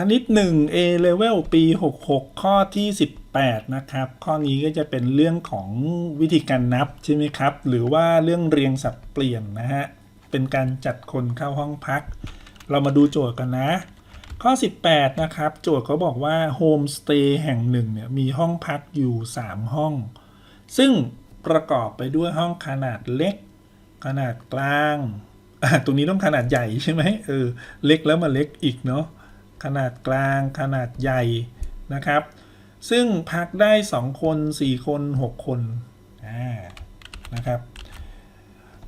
คณิต1 A level ปี 66 ข้อที่ 18 นะครับ ข้อนี้ก็จะเป็นเรื่องของวิธีการนับใช่ไหมครับ หรือว่าเรื่องเรียงสับเปลี่ยนนะฮะ เป็นการจัดคนเข้าห้องพัก เรามาดูโจทย์กันนะ ข้อ 18 นะครับ โจทย์เขาบอกว่าโฮมสเตย์แห่งหนึ่งเนี่ยมีห้องพักอยู่ 3 ห้อง ซึ่งประกอบไปด้วยห้องขนาดเล็ก ขนาดกลางอะตรงนี้ต้องขนาดใหญ่ใช่ไหมเออ เล็กแล้วมาเล็กอีกเนาะ ขนาดกลาง ขนาดใหญ่นะครับ ซึ่งพักได้ 2 คน 4 คน 6 คนนะครับ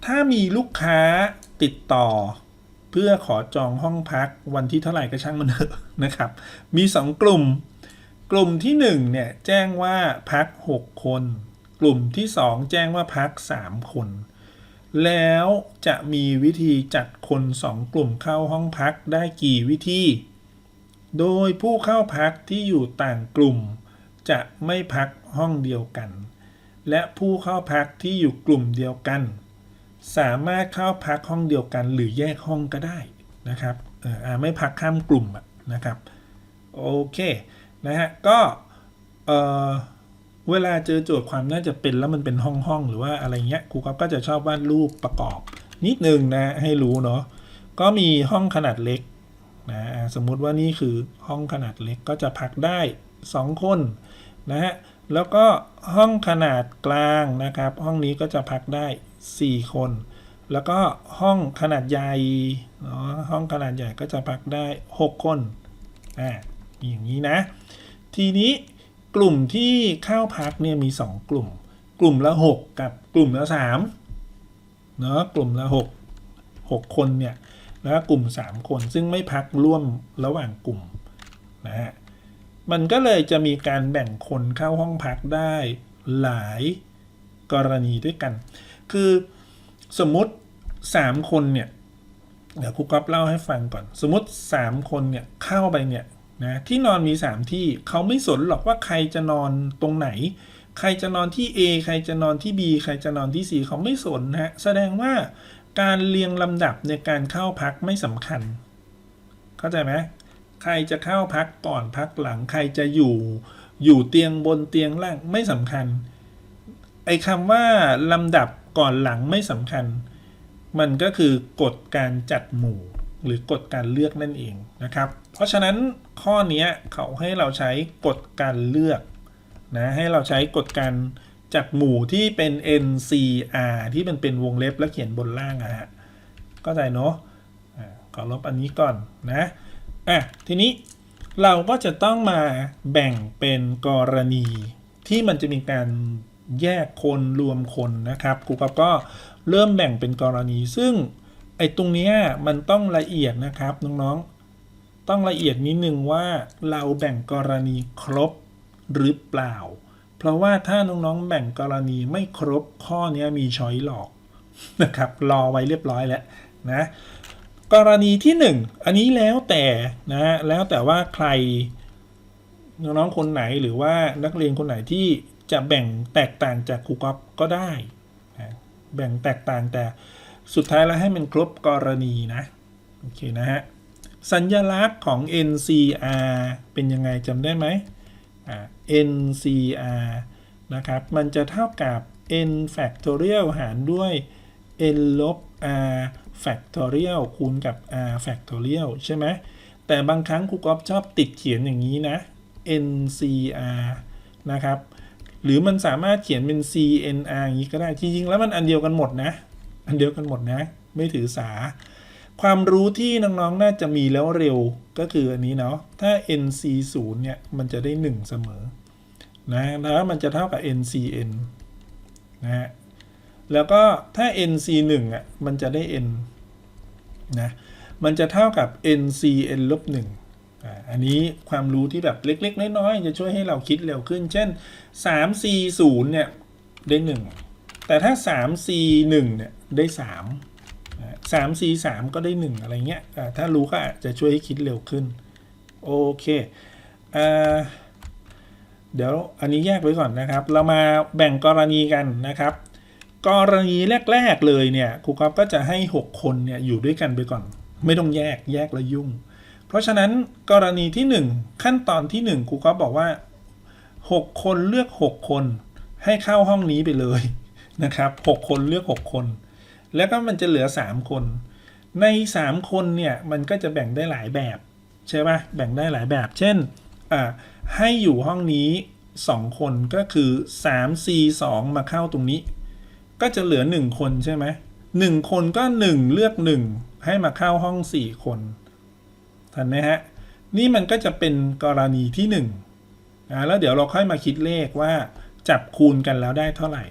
ถ้ามีลูกค้าติดต่อ เพื่อขอจองห้องพักวันที่เท่าไหร่ก็ช่างมันเถอะนะครับ มี 2 กลุ่ม กลุ่มที่ 1 เนี่ย แจ้งว่าพัก 6 คน กลุ่มที่ 2 แจ้งว่าพัก 3 คนแล้วจะมีวิธีจัดคน 2 กลุ่มเข้าห้องพักได้กี่วิธี โดยผู้เข้าพักที่อยู่ต่างกลุ่ม จะไม่พักห้องเดียวกัน และผู้เข้าพักที่อยู่กลุ่มเดียวกัน สามารถเข้าพักห้องเดียวกัน หรือแยกห้องก็ได้นะครับเออไม่พักข้ามกลุ่มนะครับโอเคนะฮะก็เออเวลาเจอโจทย์ความน่าจะเป็นแล้วมันเป็นห้องห้องหรือว่าอะไรเงี้ยครูก๊อฟก็จะชอบวาดรูปประกอบ นิดนึงนะให้รู้เนาะก็มีห้องขนาดเล็ก นะสมมุติว่านี่คือห้องขนาดเล็กก็จะพักได้ 2 คนนะฮะแล้วก็ห้องขนาดกลางนะครับ ห้องนี้ก็จะพักได้ 4 คน แล้วก็ห้องขนาดใหญ่เนาะห้องขนาดใหญ่ก็จะพักได้ 6 คนอ่าอย่างนี้นะ ทีนี้กลุ่มที่เข้าพักเนี่ยมี 2 กลุ่ม กลุ่มละ 6 กับกลุ่มละ3เนาะกลุ่มละ 6 6 คนเนี่ย แล้วกลุ่ม 3 คนซึ่งไม่พักร่วมระหว่างกลุ่มนะฮะมันก็เลยจะมีการแบ่งคนเข้าห้องพักได้หลายกรณีด้วยกัน คือสมมติ 3 คนเนี่ยเดี๋ยวครูก๊อฟเล่าให้ฟังก่อน สมมติ 3 คนเนี่ยเข้าไปเนี่ยนะที่นอนมี 3 ที่เขาไม่สนหรอกว่าใครจะนอนตรงไหน ใครจะนอนที่ A ใครจะนอนที่ B ใครจะนอนที่ C เขาไม่สนนะฮะแสดงว่า การเรียงลำดับในการเข้าพักไม่สำคัญ เข้าใจไหมใครจะเข้าพักก่อนพักหลังใครจะอยู่อยู่เตียงบนเตียงล่างไม่สำคัญ ไอ้คำว่าลำดับก่อนหลังไม่สำคัญ มันก็คือกฎการจัดหมู่ หรือกฎการเลือกนั่นเองนะครับ เพราะฉะนั้นข้อนี้เขาให้เราใช้กฎการเลือกนะให้เราใช้กฎการ จัดหมู่ที่เป็น NCR ที่มันเป็นวงเล็บแล้วเขียนบนล่างอะฮะก็ใจเนาะขอลบอันนี้ก่อนนะอะทีนี้เราก็จะต้องมาแบ่งเป็นกรณีที่มันจะมีการแยกคนรวมคนนะครับครูก๊อฟก็เริ่มแบ่งเป็นกรณี ซึ่งไอ้ตรงเนี้ยมันต้องละเอียดนะครับน้องๆต้องละเอียดนิดนึงว่าเราแบ่งกรณีครบหรือเปล่า เพราะว่าถ้าน้องๆแบ่งกรณีไม่ครบข้อนี้มีช้อยหลอกนะครับรอไว้เรียบร้อยแล้วนะกรณีที่หนึ่งอันนี้แล้วแต่นะแล้วแต่ว่าใครน้องๆคนไหนหรือว่านักเรียนคนไหนที่จะแบ่งแตกต่างจากครูก๊อฟก็ได้นะแบ่งแตกต่างแต่สุดท้ายแล้วให้มันครบกรณีนะโอเคนะฮะสัญญลักษณ์ของ NCR เป็นยังไงจำได้ไหม NCR นะครับ มันจะเท่ากับ n factorial หารด้วย n ลบ r factorial คูณกับ r factorial ใช่ไหม แต่บางครั้งครูก๊อฟชอบติดเขียนอย่างนี้นะ NCR นะครับ หรือมันสามารถเขียนเป็น CNR อย่างนี้ก็ได้ จริงๆ แล้วมันอันเดียวกันหมดนะ อันเดียวกันหมดนะ ไม่ถือสา ความรู้ที่น้องๆ น่าจะมีแล้วเร็วก็คืออันนี้เนาะ ถ้า NC 0เนี่ย มันจะได้ 1 เสมอ นะ แล้วมันจะเท่ากับ NCN นะฮะ แล้วก็ถ้า NC 1อะ มันจะได้ N นะ มันจะเท่ากับ NCN ลบ1อ่าอันนี้ความรู้ที่แบบเล็ก ๆ น้อยๆ จะช่วยให้เราคิดเร็วขึ้น เช่น 3C 0เนี่ย ได้ 1 แต่ถ้า 3C 1เนี่ย ได้ 3 3 C 3ก็ได้ 1 อะไรเงี้ยถ้ารู้ก็อาจจะช่วยให้คิดเร็วขึ้น โอเคอ่าเดี๋ยวอันนี้แยกไว้ก่อนนะครับ เรามาแบ่งกรณีกันนะครับ กรณีแรก ๆ เลยเนี่ยครูก๊อฟก็จะให้ 6 คนเนี่ยอยู่ด้วยกันไปก่อน ไม่ต้องแยกแยกแล้วยุ่ง เพราะฉะนั้นกรณีที่ 1 ขั้นตอนที่1ครูก็บอกว่า 6 คนเลือก 6 คนให้เข้าห้องนี้ไปเลยนะครับ 6 คนเลือก 6 คน แล้วก็มันจะเหลือ 3 คน ใน 3 คนเนี่ยมันก็จะแบ่งได้หลายแบบใช่ปะแบ่งได้หลายแบบ เช่นอ่าให้อยู่ห้องนี้ 2 คนก็คือ 3 4 2 มาเข้าตรงนี้ ก็จะเหลือ 1 คนใช่ไหมหนึ่งคนก็ 1 เลือก 1 ให้มาเข้าห้อง 4 คนทันไหมฮะ นี่มันก็จะเป็นกรณีที่1นะแล้วเดี๋ยวเราค่อยมาคิดเลขว่าจับคูณกันแล้วได้เท่าไหร่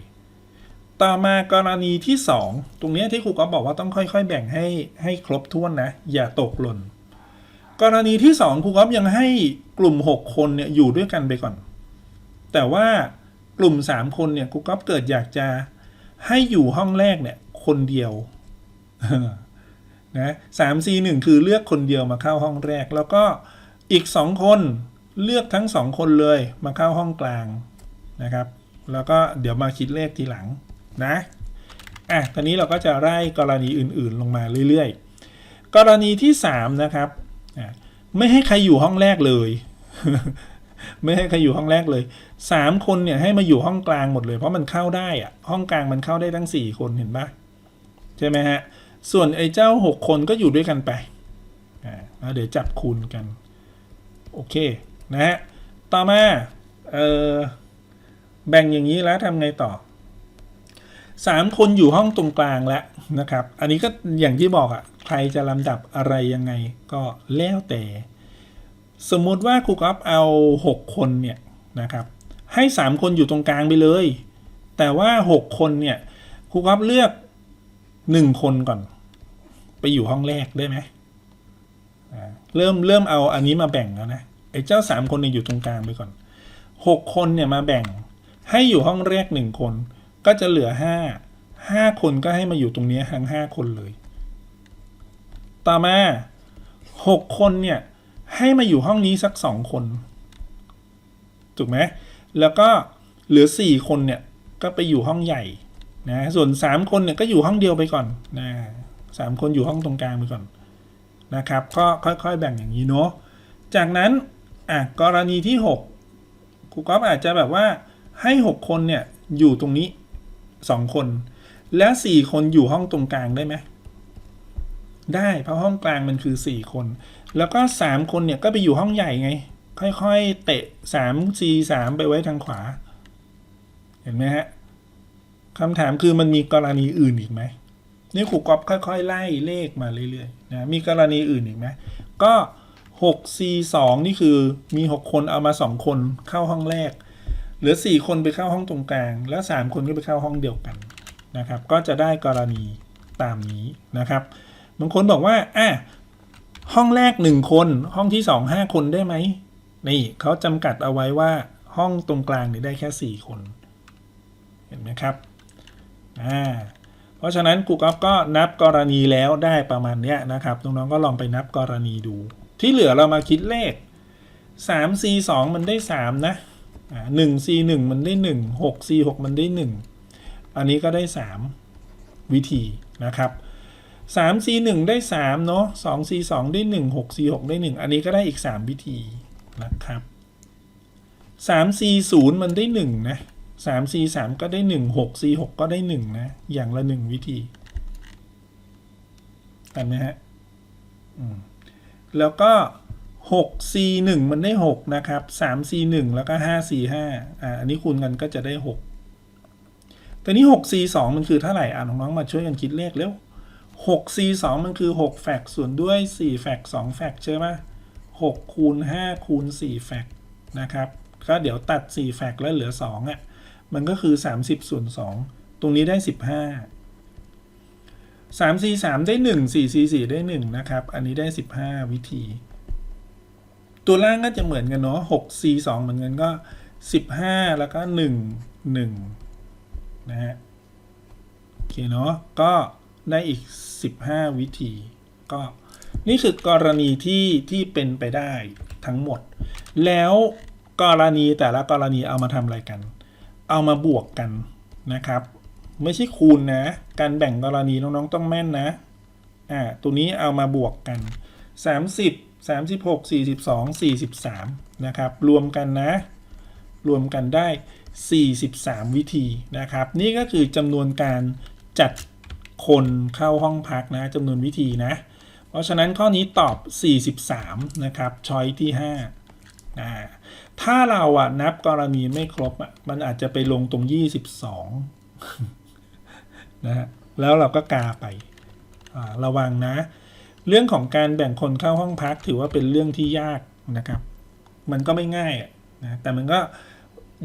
ต่อมากรณีที่ 2 ตรงนี้ที่ครูก็บอกว่าต้องค่อย ๆ แบ่งให้ให้ครบถ้วนนะ อย่าตกหล่น กรณีที่ 2 ครูก๊อฟยังให้กลุ่ม 6 คนเนี่ยอยู่ด้วยกันไปก่อน แต่ว่ากลุ่ม 3 คนเนี่ยครูก๊อฟเกิดอยากจะให้อยู่ห้องแรกเนี่ยคนเดียวนะสามซีหนึ่งคือเลือกคนเดียวมาเข้าห้องแรก แล้วก็อีก 2 คนเลือกทั้ง 2 คนเลยมาเข้าห้องกลางนะครับ แล้วก็เดี๋ยวมาคิดเลขทีหลัง นะอะตอนนี้เราก็จะไล่กรณีอื่นๆลงมาเรื่อยๆ กรณีที่ 3 นะครับอะไม่ให้ใครอยู่ห้องแรกเลย ไม่ให้ใครอยู่ห้องแรกเลยสามคนเนี่ยให้มาอยู่ห้องกลางหมดเลย เพราะมันเข้าได้อะห้องกลางมันเข้าได้ทั้งสี่คนเห็นปะใช่ไหมฮะ ส่วนไอ้เจ้าหกคนก็อยู่ด้วยกันไปอ่าเดี๋ยวจับคูณกัน โอเค นะฮะ ต่อมาเออแบ่งอย่างนี้แล้วทำไงต่อ สามคนอยู่ห้องตรงกลางแล้วนะครับ อันนี้ก็อย่างที่บอกอะ่ะ ใครจะลำดับอะไรยังไงก็แล้วแต่ สมมติว่าครูกอฟเอา 6 คนเนี่ยนะครับ ให้ 3 คนอยู่ตรงกลางไปเลย แต่ว่า 6 คนเนี่ยครูกอฟเลือก 1 คนก่อน ไปอยู่ห้องแรกได้ไหมเริ่มเริ่มเอาอันนี้มาแบ่งแล้วนะไอ้เจ้า 3 คนเนี่ยอยู่ตรงกลางไปก่อน 6 คนเนี่ยมาแบ่งให้อยู่ห้องแรก 1 คน ก็จะเหลือ5 5คนก็ให้มาอยู่ตรงนี้ทั้ง5คนเลย ต่อมา6คนเนี่ยให้มาอยู่ห้องนี้สักสองคน ถูกไหมแล้วก็เหลือสี่คนเนี่ยก็ไปอยู่ห้องใหญ่นะส่วนสามคนเนี่ยก็อยู่ห้องเดียวไปก่อนนะสามคนอยู่ห้องตรงกลางไปก่อนนะครับ ก็ค่อยๆแบ่งอย่างนี้เนาะจากนั้นอะกรณีที่หกครูก๊อฟอาจจะแบบว่าให้หกคนเนี่ยอยู่ตรงนี้ สองคน แล้วสี่คนอยู่ห้องตรงกลางได้ไหมได้เพราะห้องกลางมันคือสี่คน แล้วก็สามคนเนี่ยก็ไปอยู่ห้องใหญ่ไง ค่อยๆ เตะสามสี่สามไปไว้ทางขวา เห็นไหมฮะคำถามคือมันมีกรณีอื่นอีกไหมนี่ครูกอฟค่อยๆ ไล่เลขมาเรื่อยๆนะมีกรณีอื่นอีกไหมก็หกสี่สองนี่คือมีหกคนเอามาสองคนเข้าห้องแรก เหลือสี่คนไปเข้าห้องตรงกลาง แล้วสามคนก็ไปเข้าห้องเดียวกันนะครับ ก็จะได้กรณีตามนี้นะครับ บางคนบอกว่าอะห้องแรกหนึ่งคน ห้องที่สองห้าคนได้ไหมนี่เขาจำกัดเอาไว้ว่าห้องตรงกลางเนี่ยได้แค่สี่คน เห็นไหมครับอ่าเพราะฉะนั้นกูก๊อฟก็นับกรณีแล้วได้ประมาณเนี้ยนะครับน้องๆก็ลองไปนับกรณีดู ที่เหลือเรามาคิดเลขสาม c สองมันได้สามนะ หนึ่ง c หนึ่งมันได้หนึ่งหก c หกมันได้หนึ่งอันนี้ก็ได้สามวิธีนะครับสาม c หนึ่งได้สามเนาะสอง c สองได้หนึ่งหก c หกได้หนึ่งอันนี้ก็ได้อีกสามวิธีนะครับสาม c ศูนย์มันได้หนึ่งนะสาม c สามก็ได้หนึ่งหก c หกก็ได้หนึ่งนะอย่างละหนึ่งวิธีเห็นไหมฮะแล้วก็ 6 c 1มันได้ 6 นะครับ3 c 1แล้วก็5 c 5อ่าอันนี้คูณกันก็จะได้ 6แต่นี้6 c 2มันคือเท่าไหร่อ่าน้องๆมาช่วยกันคิดเลขเร็ว6 c 2มันคือ 6 แฟกส่วนด้วย 4 แฟก2แฟกใช่ไหม6คูณ5คูณ4แฟกนะครับ ก็เดี๋ยวตัด 4 แฟกแล้วเหลือ 2อะ มันก็คือ 30 ส่วน 2 ตรงนี้ได้ 15 3 c 3ได้ 1 4 c 4ได้ 1 นะครับ อันนี้ได้ 15 วิธี ตัวล่างก็จะเหมือนกันเนาะ6 c 2เหมือนกันก็15แล้วก็1 1นะฮะโอเคเนาะก็ได้อีก15วิธี ก็นี่คือกรณีที่ที่เป็นไปได้ทั้งหมด แล้วกรณีแต่ละกรณีเอามาทำอะไรกัน เอามาบวกกันนะครับ ไม่ใช่คูณนะ การแบ่งกรณีน้องๆต้องแม่นนะอ่าตัวนี้เอามาบวกกัน 30 36 42 43 นะครับ รวมกันนะ รวมกันได้ 43 วิธีนะครับ นี่ก็คือจำนวนการจัดคนเข้าห้องพักนะจำนวนวิธีนะ เพราะฉะนั้นข้อนี้ตอบ 43 นะครับช้อยที่5อ่าถ้าเราอะนับกรณีไม่ครบอะมันอาจจะไปลงตรง 22นะฮะแล้วเราก็กาไป ระวังนะ เรื่องของการแบ่งคนเข้าห้องพักถือว่าเป็นเรื่องที่ยากนะครับ มันก็ไม่ง่ายนะแต่มันก็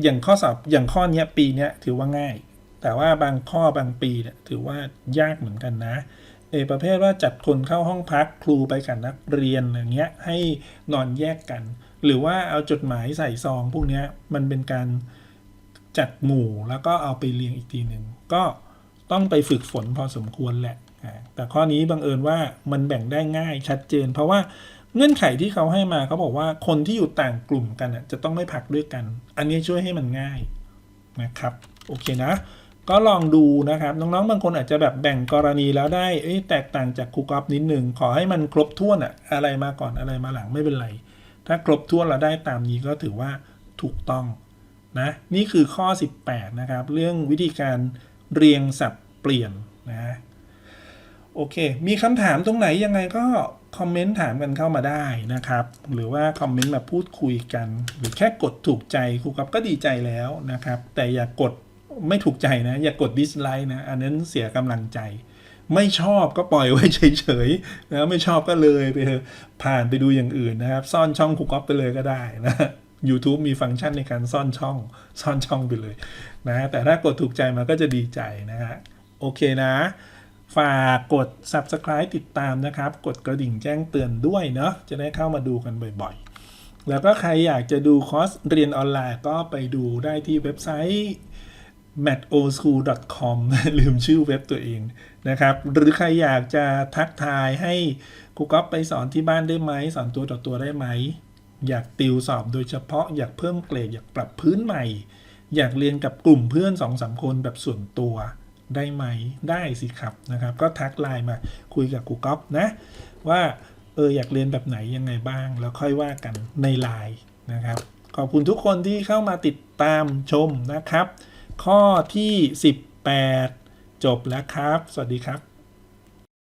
อย่างข้อสอบอย่างข้อนี้ปีนี้ถือว่าง่าย แต่ว่าบางข้อบางปีเนี่ยถือว่ายากเหมือนกันนะเอประเภทว่าจัดคนเข้าห้องพักครูไปกับนักเรียนอย่างเงี้ยให้นอนแยกกัน หรือว่าเอาจดหมายใส่ซองพวกเนี้ยมันเป็นการจัดหมู่แล้วก็เอาไปเรียงอีกทีหนึ่งก็ต้องไปฝึกฝนพอสมควรแหละ แต่ข้อนี้บังเอิญว่ามันแบ่งได้ง่ายชัดเจน เพราะว่าเงื่อนไขที่เขาให้มาเขาบอกว่าคนที่อยู่ต่างกลุ่มกันจะต้องไม่พักด้วยกัน อันนี้ช่วยให้มันง่ายนะครับโอเคนะ ก็ลองดูนะครับน้องๆบางคนอาจจะแบบแบ่งกรณีแล้วได้แตกต่างจากครูกรอล์ฟนิดนึงขอให้มันครบถ้วนอะอะไรมาก่อนอะไรมาหลังไม่เป็นไร ถ้าครบถ้วนเราได้ตามนี้ก็ถือว่าถูกต้องนะนี่คือข้อ 18 นะครับ เรื่องวิธีการเรียงสับเปลี่ยนนะ โอเค มีคำถามตรงไหนยังไงก็คอมเมนต์ถามกันเข้ามาได้นะครับ หรือว่าคอมเมนต์มาพูดคุยกัน หรือแค่กดถูกใจครูกับก็ดีใจแล้วนะครับ แต่อย่ากกดไม่ถูกใจนะ อย่ากกดดิสไลค์นะ อันนั้นเสียกำลังใจ ไม่ชอบก็ปล่อยไว้เฉยๆนะไม่ชอบก็เลยไปผ่านไปดูอย่างอื่นนะครับ ซ่อนช่องครูก๊อฟไปเลยก็ได้นะ YouTube มีฟังก์ชันในการซ่อนช่อง ซ่อนช่องไปเลยนะ แต่ถ้ากดถูกใจมาก็จะดีใจนะฮะโอเคนะ ฝากกด subscribe ติดตามนะครับ กดกระดิ่งแจ้งเตือนด้วยเนาะจะได้เข้ามาดูกันบ่อยๆ แล้วก็ใครอยากจะดูคอร์สเรียนออนไลน์ก็ไปดูได้ที่เว็บไซต์ m a t o s c h o o l c o m ลืมชื่อเว็บตัวเองนะครับ หรือใครอยากจะทักทายให้ครูก๊อฟไปสอนที่บ้านได้ไหม สอนตัวต่อตัวได้ไหม อยากติวสอบโดยเฉพาะอยากเพิ่มเกรดอยากปรับพื้นใหม่ อยากเรียนกับกลุ่มเพื่อน2อสคนแบบส่วนตัว ได้ไหมได้สิครับนะครับ ก็ทักไลน์มาคุยกับกูก๊อฟนะว่าเอออยากเรียนแบบไหนยังไงบ้าง แล้วค่อยว่ากันในไลน์นะครับ ขอบคุณทุกคนที่เข้ามาติดตามชมนะครับ ข้อที่ 18 จบแล้วครับ สวัสดีครับ